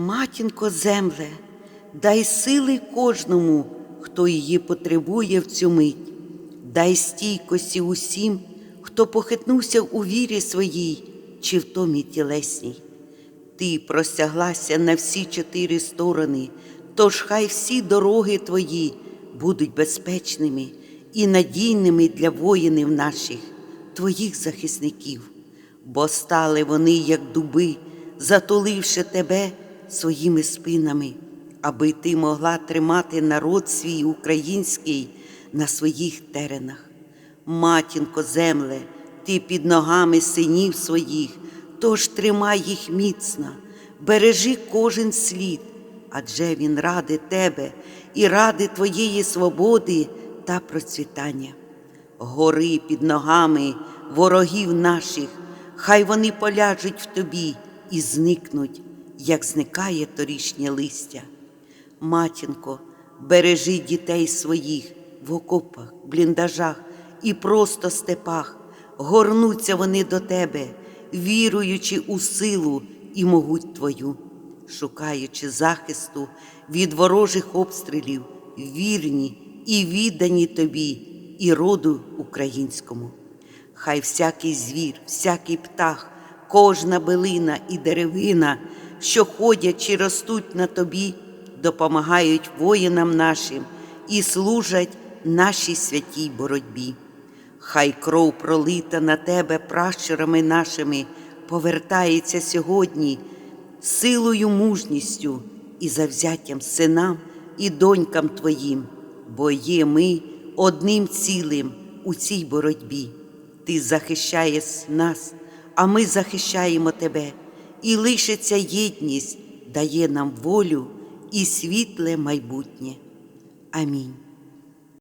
Матінко земле, дай сили кожному, хто її потребує в цю мить, дай стійкості усім, хто похитнувся у вірі своїй чи в томі тілесній. Ти простяглася на всі чотири сторони, тож хай всі дороги твої будуть безпечними і надійними для воїнів наших, твоїх захисників, бо стали вони, як дуби, затуливши тебе своїми спинами, аби ти могла тримати народ свій український на своїх теренах. Матінко земле, ти під ногами синів своїх, тож тримай їх міцно, бережи кожен слід, адже він ради тебе і ради твоєї свободи та процвітання. Гори під ногами ворогів наших, хай вони поляжуть в тобі і зникнуть, як зникає торішнє листя. Матінко, бережи дітей своїх в окопах, бліндажах і просто степах, горнуться вони до тебе, віруючи у силу і могуть Твою, шукаючи захисту від ворожих обстрілів, вірні і віддані тобі і роду українському. Хай всякий звір, всякий птах, кожна билина і деревина, що ходять чи ростуть на тобі, допомагають воїнам нашим і служать нашій святій боротьбі. Хай кров пролита на тебе пращурами нашими повертається сьогодні силою мужністю і завзяттям синам і донькам твоїм, бо є ми одним цілим у цій боротьбі. Ти захищаєш нас, а ми захищаємо тебе, і лишиться єдність дає нам волю і світле майбутнє. Амінь.